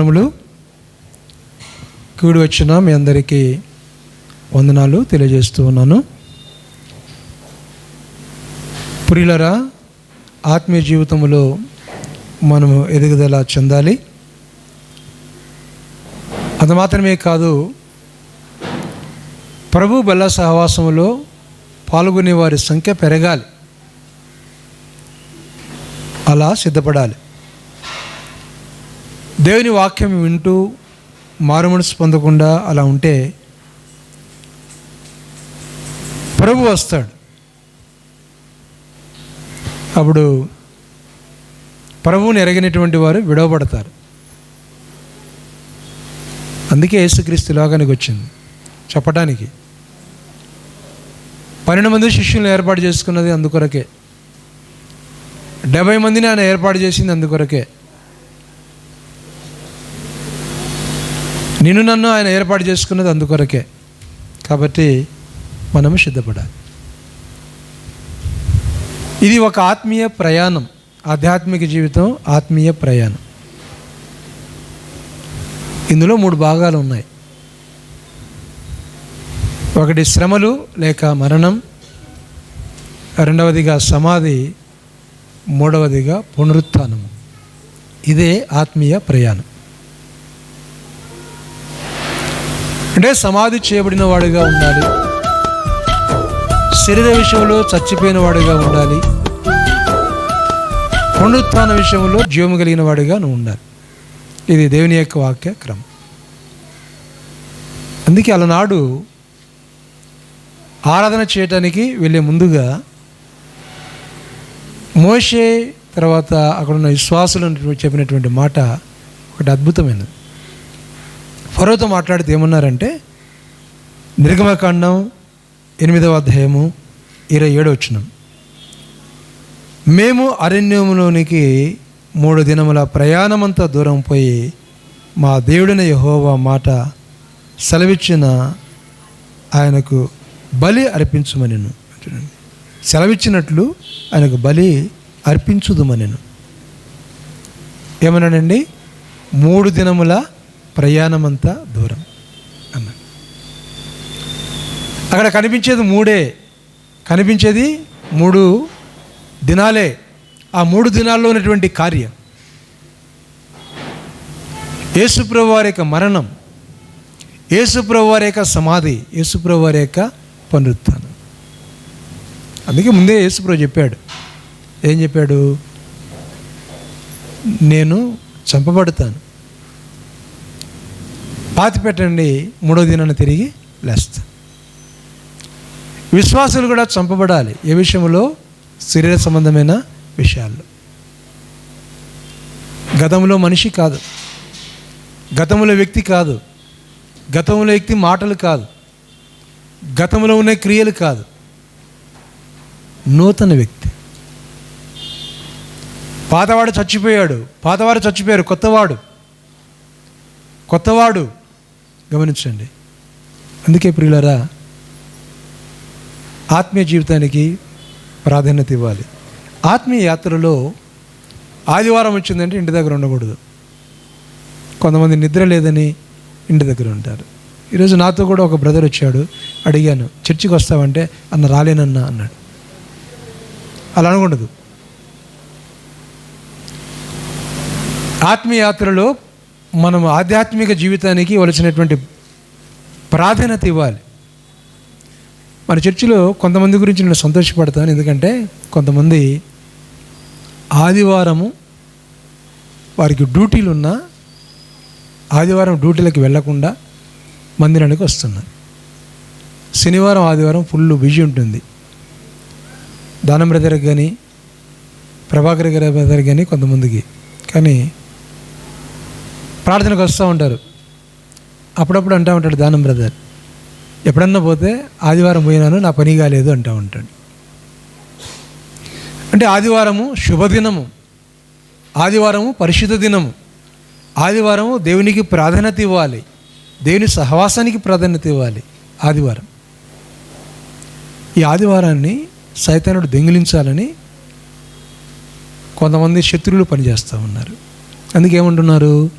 స్తోత్రములు కూడి వచ్చిన మీ అందరికీ వందనాలు తెలియజేస్తూ ఉన్నాను. పురిలరా ఆత్మీయ జీవితంలో మనము ఎదుగుదల చెందాలి. అది మాత్రమే కాదు ప్రభు బల్ల సహవాసంలో పాల్గొనే వారి సంఖ్య పెరగాలి. అలా సిద్ధపడాలి. దేవుని వాక్యం వింటూ మారుమనసు పొందకుండా అలా ఉంటే ప్రభు వస్తాడు. అప్పుడు ప్రభువుని ఎరగినటువంటి వారు విడవబడతారు. అందుకే యేసుక్రీస్తు లోకానికి వచ్చింది. చెప్పడానికి పన్నెండు మంది శిష్యులను ఏర్పాటు చేసుకున్నది అందుకొరకే. డెబ్బై మందిని ఆయన ఏర్పాటు చేసింది అందుకొరకే. నిన్ను నన్ను ఆయన ఏర్పాటు చేసుకున్నది అందుకొరకే. కాబట్టి మనము సిద్ధపడాలి. ఇది ఒక ఆత్మీయ ప్రయాణం. ఆధ్యాత్మిక జీవితం ఆత్మీయ ప్రయాణం. ఇందులో మూడు భాగాలు ఉన్నాయి. ఒకటి శ్రమలు లేక మరణం. రెండవదిగా సమాధి. మూడవదిగా పునరుత్థానము. ఇదే ఆత్మీయ ప్రయాణం. అంటే సమాధి చేయబడిన వాడిగా ఉండాలి. శరీర విషయంలో చచ్చిపోయిన వాడిగా ఉండాలి. పునరుత్న విషయంలో జీవము కలిగిన వాడిగా నువ్వు ఉండాలి. ఇది దేవుని యొక్క వాక్య క్రమం. అందుకే అలనాడు ఆరాధన చేయటానికి వెళ్ళే ముందుగా మోషే తర్వాత అక్కడున్న విశ్వాసులు చెప్పినటువంటి మాట ఒకటి అద్భుతమైనది. ఫరోతో మాట్లాడితే ఏమన్నారంటే నిర్గమకాండం ఎనిమిదవ అధ్యాయము ఇరవై ఏడు వచ్చినాం మేము అరణ్యములోనికి మూడు దినముల ప్రయాణమంతా దూరం పోయి మా దేవుడిన యహోవా మాట సెలవిచ్చిన ఆయనకు బలి అర్పించమనెను. సెలవిచ్చినట్లు ఆయనకు బలి అర్పించుదుమనెను. ఏమన్నానండి మూడు దినముల ప్రయాణమంతా దూరం అన్నాడు అక్కడ కనిపించేది మూడే. కనిపించేది మూడు దినాలే. ఆ మూడు దినాల్లో ఉన్నటువంటి కార్యం. యేసుప్రభు వారి యొక్క మరణం యేసుప్రభు వారి యొక్క సమాధి యేసుప్రభు వారి యొక్క పునరుత్థానం. అందుకే ముందే యేసుప్రభు చెప్పాడు. ఏం చెప్పాడు? నేను చంపబడతాను. పాతి పెట్టండి మూడో దినాన్ని తిరిగి లేస్తాను విశ్వాసులు కూడా చంపబడాలి. ఏ విషయంలో? శరీర సంబంధమైన విషయాల్లో. గతంలో మనిషి కాదు. గతంలో వ్యక్తి కాదు. గతంలో వ్యక్తి మాటలు కాదు. గతంలో ఉన్న క్రియలు కాదు. నూతన వ్యక్తి. పాతవాడు చచ్చిపోయాడు. పాతవాడు చచ్చిపోయారు. కొత్తవాడు. కొత్తవాడు గమనించండి. అందుకే ప్రియులరా ఆత్మీయ జీవితానికి ప్రాధాన్యత ఇవ్వాలి. ఆత్మీయ యాత్రలో ఆదివారం వచ్చిందంటే ఇంటి దగ్గర ఉండకూడదు. కొంతమంది నిద్ర లేదని ఇంటి దగ్గర ఉంటారు. ఈరోజు నాతో కూడా ఒక బ్రదర్ వచ్చాడు అడిగాను చర్చికి వస్తావంటే? అన్న రాలేనన్నా అన్నాడు. అలా అనకూడదు. ఆత్మీయాత్రలో మనం ఆధ్యాత్మిక జీవితానికి వలసినటువంటి ప్రాధాన్యత ఇవ్వాలి. మన చర్చిలో కొంతమంది గురించి నేను సంతోషపడతాను. ఎందుకంటే కొంతమంది ఆదివారము వారికి డ్యూటీలు ఉన్నా ఆదివారం డ్యూటీలకు వెళ్ళకుండా మందిరానికి వస్తున్నారు శనివారం ఆదివారం ఫుల్ బిజీ ఉంటుంది. దానం బ్రదర్కి కానీ ప్రభాకర్ గారి బ్రదర్ కానీ కొంతమందికి. కానీ ప్రార్థనకు వస్తూ ఉంటారు. అప్పుడప్పుడు అంటూ ఉంటాడు దానం బ్రదర్ ఎప్పుడన్నా పోతే ఆదివారం పోయినాను నా పని కాలేదు అంటూ ఉంటాడు. అంటే ఆదివారము శుభదినము ఆదివారము పరిశుద్ధ దినము ఆదివారము దేవునికి ప్రాధాన్యత ఇవ్వాలి దేవుని సహవాసానికి ప్రాధాన్యత ఇవ్వాలి ఆదివారం. ఈ ఆదివారాన్ని సైతానుడు దొంగిలించాలని కొంతమంది శత్రువులు పనిచేస్తూ ఉన్నారు. అందుకేమంటున్నారు?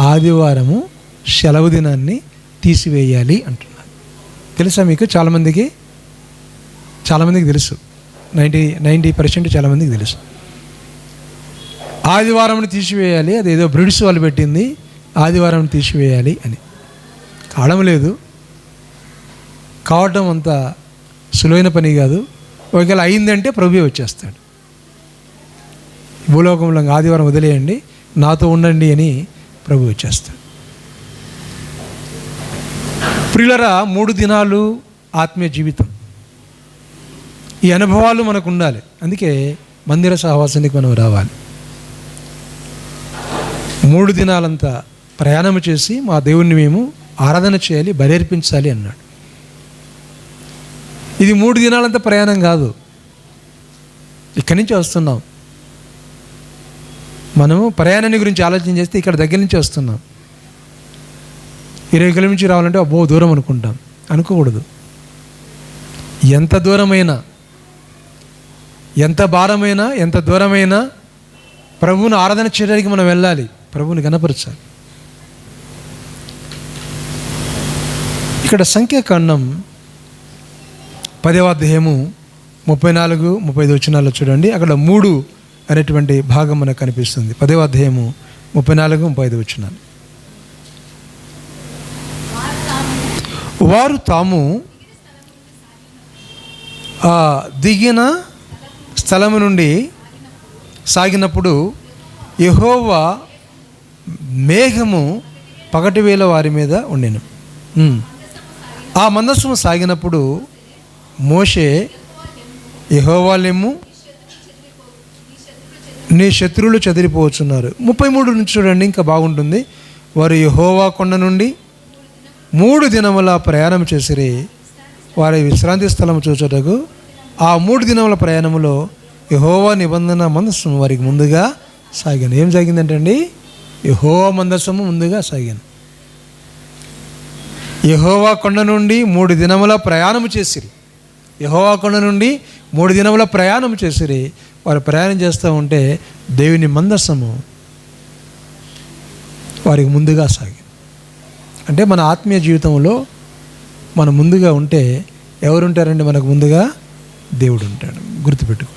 ఆదివారము సెలవు దినాన్ని తీసివేయాలి అంటున్నారు. తెలుసా మీకు? చాలామందికి చాలామందికి తెలుసు. నైంటీ నైంటీ పర్సెంట్ చాలామందికి తెలుసు. ఆదివారం తీసివేయాలి అదేదో బ్రిటిష్ వాళ్ళు పెట్టింది ఆదివారం తీసివేయాలి అని. కావడం లేదు. కావటం అంత సులువైన పని కాదు. ఒకవేళ అయిందంటే ప్రభు వచ్చేస్తాడు. భూలోకంలో ఆదివారం వదిలేయండి నాతో ఉండండి అని ప్రభు వచ్చేస్తాడు ప్రియులరా మూడు దినాలు ఆత్మీయ జీవితం. ఈ అనుభవాలు మనకు ఉండాలి అందుకే మందిర సహవాసానికి మనం రావాలి. మూడు దినాలంతా ప్రయాణం చేసి మా దేవుణ్ణి మేము ఆరాధన చేయాలి బలేర్పించాలి అన్నాడు. ఇది మూడు దినాలంతా ప్రయాణం కాదు. ఇక్కడి నుంచి వస్తున్నాం. మనము ప్రయాణాన్ని గురించి ఆలోచన చేస్తే ఇక్కడ దగ్గర నుంచి వస్తున్నాం. ఇరవై కిలోమీటర్ రావాలంటే అబ్బో దూరం అనుకుంటాం. అనుకోకూడదు. ఎంత దూరమైనా ఎంత భారమైనా ఎంత దూరమైనా ప్రభువును ఆరాధన చేయడానికి మనం వెళ్ళాలి. ప్రభువుని గణపరచాలి. ఇక్కడ సంఖ్యాకాండం పదవాధ్యాయము ముప్పై నాలుగు ముప్పై ఐదు వచ్చినాల్లో చూడండి. అక్కడ మూడు అనేటువంటి భాగం మనకు కనిపిస్తుంది. పదవ అధ్యాయము ముప్పై నాలుగు ముప్పై ఐదు వచ్చినాను వారు తాము ఆ, దిగిన స్థలము నుండి సాగినప్పుడు యహోవా మేఘము పగటి వేల వారి మీద ఉండిను. ఆ మందస్సును సాగినప్పుడు మోషే యహోవాలేము నీ శత్రువులు చెదిరిపోవచ్చున్నారు. ముప్పై మూడు నుంచి చూడండి ఇంకా బాగుంటుంది. వారు యహోవా కొండ నుండి మూడు దినముల ప్రయాణం చేసిరి. వారి విశ్రాంతి స్థలం చూచటకు ఆ మూడు దినముల ప్రయాణములో యహోవా నిబంధన మందస్సు వారికి ముందుగా సాగాను. ఏం సాగిందంటండి యహోవా మందస్సము ముందుగా సాగాను. యహోవా కొండ నుండి మూడు దినముల ప్రయాణము చేసిరి. యహోవా కొండ నుండి మూడు దినముల ప్రయాణం చేసిరి. వారు ప్రయాణం చేస్తూ ఉంటే దేవుని మందస్సము వారికి ముందుగా సాగి అంటే మన ఆత్మీయ జీవితంలో మనం ముందుగా ఉంటే ఎవరుంటారండి మనకు ముందుగా? దేవుడు ఉంటాడు గుర్తుపెట్టుకో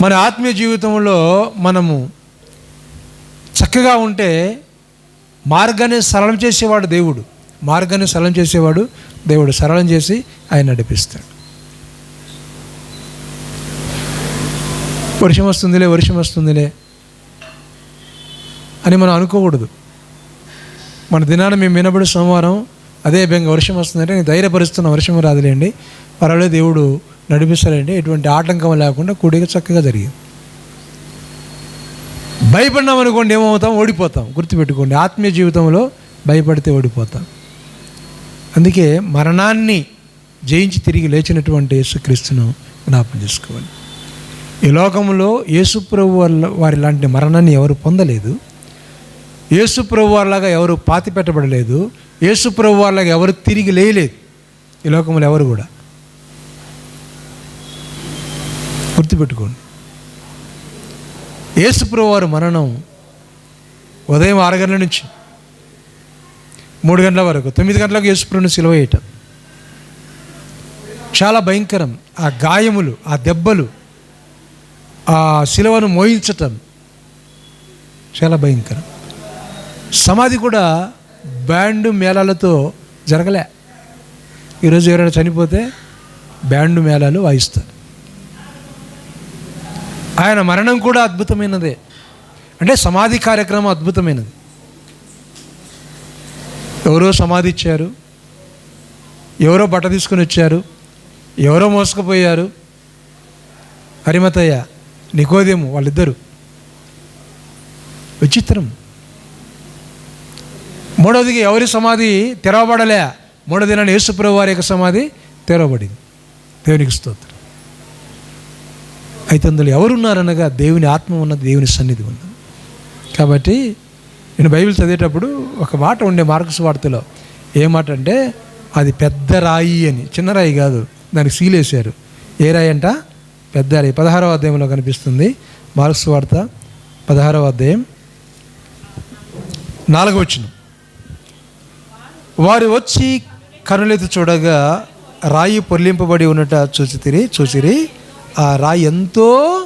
మన ఆత్మీయ జీవితంలో మనము చక్కగా ఉంటే మార్గాన్ని సరళం చేసేవాడు దేవుడు. మార్గాన్ని సరళం చేసేవాడు దేవుడు. సరళం చేసి ఆయన నడిపిస్తాడు. వర్షం వస్తుందిలే వర్షం వస్తుందిలే అని మనం అనుకోకూడదు. మన దినాన మేము వినబడి సోమవారం అదే బెంగ వర్షం వస్తుందంటే నేను ధైర్యపరుస్తున్న వర్షం రాదులేండి. పర్వాలేదు దేవుడు నడిపిస్తారండి ఎటువంటి ఆటంకం లేకుండా కూడిక చక్కగా జరిగింది. భయపడినాం అనుకోండి ఏమవుతాం? ఓడిపోతాం. గుర్తుపెట్టుకోండి ఆత్మీయ జీవితంలో భయపడితే ఓడిపోతాం. అందుకే మరణాన్ని జయించి తిరిగి లేచినటువంటి యేసుక్రీస్తును జ్ఞాపం చేసుకోవాలి. ఈ లోకంలో యేసుప్రభు వారి లాంటి మరణాన్ని ఎవరు పొందలేదు. యేసుప్రభు వారిలాగా ఎవరు పాతి పెట్టబడలేదు. యేసుప్రభు వారిలాగా ఎవరు తిరిగి లేయలేదు. ఈ లోకంలో ఎవరు కూడా. గుర్తుపెట్టుకోండి. యేసుప్రభు వారి మరణం ఉదయం ఆరు గంటల నుంచి మూడు గంటల వరకు తొమ్మిది గంటలకు యేసుప్రభుని సిలువ వేయటం. చాలా భయంకరం. ఆ గాయములు ఆ దెబ్బలు ఆ శిలువను మోయించటం చాలా భయంకరం. సమాధి కూడా బ్యాండ్ మేళాలతో జరగలే. ఈరోజు ఎవరైనా చనిపోతే బ్యాండ్ మేళాలు వాయిస్తారు. ఆయన మరణం కూడా అద్భుతమైనదే. అంటే సమాధి కార్యక్రమం అద్భుతమైనది. ఎవరో సమాధి ఇచ్చారు ఎవరో బట్ట తీసుకుని వచ్చారు ఎవరో మోసుకుపోయారు. హరిమతయ్య నికోదేము వాళ్ళిద్దరు. విచిత్రం. మూడవదిగా ఎవరి సమాధి తెరవబడలే? మూడో దినాన్ని యేసుప్రభు వారి యొక్క సమాధి తెరవబడింది. దేవునికి స్తోత్రం. అయితే అందులో ఎవరున్నారనగా దేవుని ఆత్మ ఉన్నది దేవుని సన్నిధి ఉంది కాబట్టి నేను బైబిల్ చదివేటప్పుడు ఒక మాట ఉండే మార్క్స్ వార్తలో ఏ మాట అంటే అది పెద్ద రాయి అని చిన్న రాయి కాదు దానికి సీలేశారు ఏ రాయి అంట? పెద్ద పదహారవ అధ్యాయంలో కనిపిస్తుంది. మార్క్స్ వార్త పదహారవ అధ్యాయం నాలుగవ వచ్చిన వారు వచ్చి కనులెత్తి చూడగా రాయి పొర్లింపబడి ఉన్నట చూచితిరి చూసిరి ఆ రాయి ఎంతో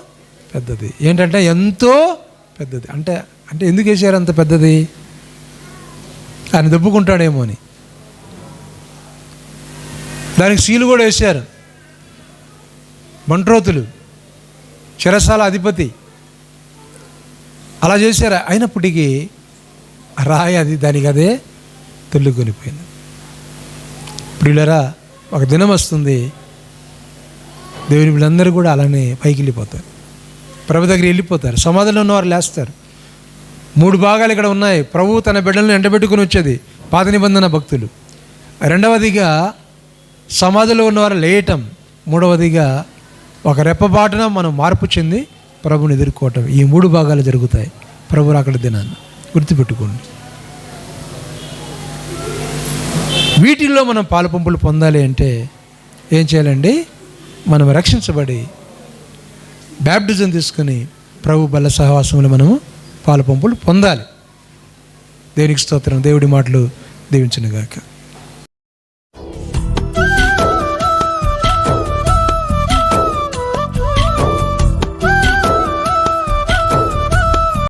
పెద్దది. ఏంటంటే ఎంతో పెద్దది. అంటే అంటే ఎందుకు వేసారు అంత పెద్దది? ఆయన దెబ్బుకుంటాడేమో అని. దానికి సీలు కూడా వేశారు. మంట్రోతులు చిరసాల అధిపతి. అలా చేశారు? అయినప్పటికీ రాయి అది దానికి అదే తొల్లుకొనిపోయింది ప్రియులరా ఒక దినం వస్తుంది. దేవుని వీళ్ళందరూ కూడా అలానే పైకి వెళ్ళిపోతారు. ప్రభు దగ్గర వెళ్ళిపోతారు. సమాధిలో ఉన్నవారు లేస్తారు. మూడు భాగాలు ఇక్కడ ఉన్నాయి. ప్రభు తన బిడ్డలను ఎండబెట్టుకుని వచ్చేది పాత నిబంధన భక్తులు. రెండవదిగా సమాధిలో ఉన్నవారు లేయటం. మూడవదిగా ఒక రెప్పబాటున మనం మార్పు చెంది ప్రభుని ఎదుర్కోవటం. ఈ మూడు భాగాలు జరుగుతాయి. ప్రభు అక్కడ దినాన్ని గుర్తుపెట్టుకోండి. వీటిల్లో మనం పాలపంపులు పొందాలి అంటే ఏం చేయాలండి? మనం రక్షించబడి బ్యాప్టిజం తీసుకుని ప్రభు బల్ల సహవాసంలో మనము పాలపంపులు పొందాలి. దేనికి స్తోత్రం దేవుడి మాటలు దీవించునుగాక.